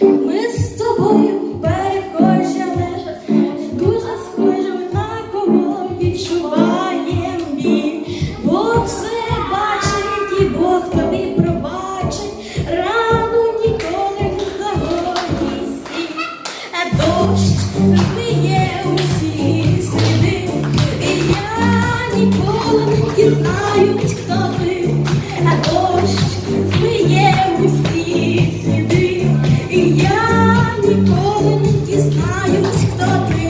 Ми з тобою перехожали, дуже схожі на кого відчуваєм біль. Бог все бачить і Бог тобі пробачить, рану ніколи не. А дощ зміє усі сліди, і я ніколи не дізнаюсь, хто і я ніколи не дізнаюсь, хто ти.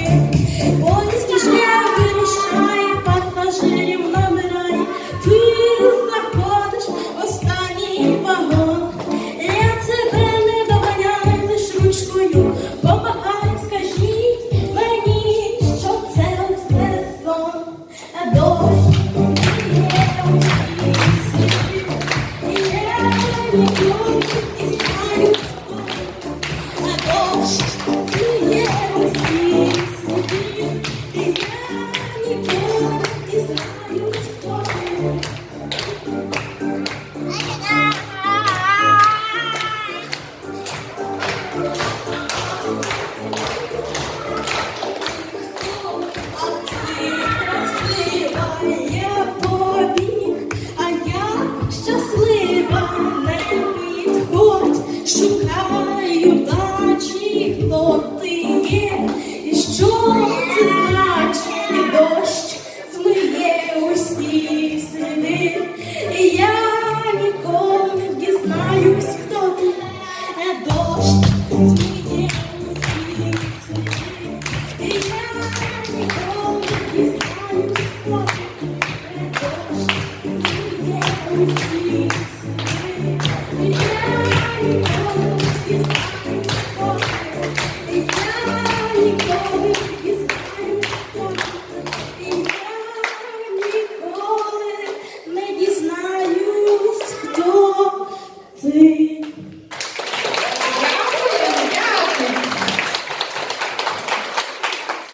Шукаю дачі, хто я ніколи не дізнаюсь, хто ти, Е, дощ змиє усі сліди. І я не дізнаюсь,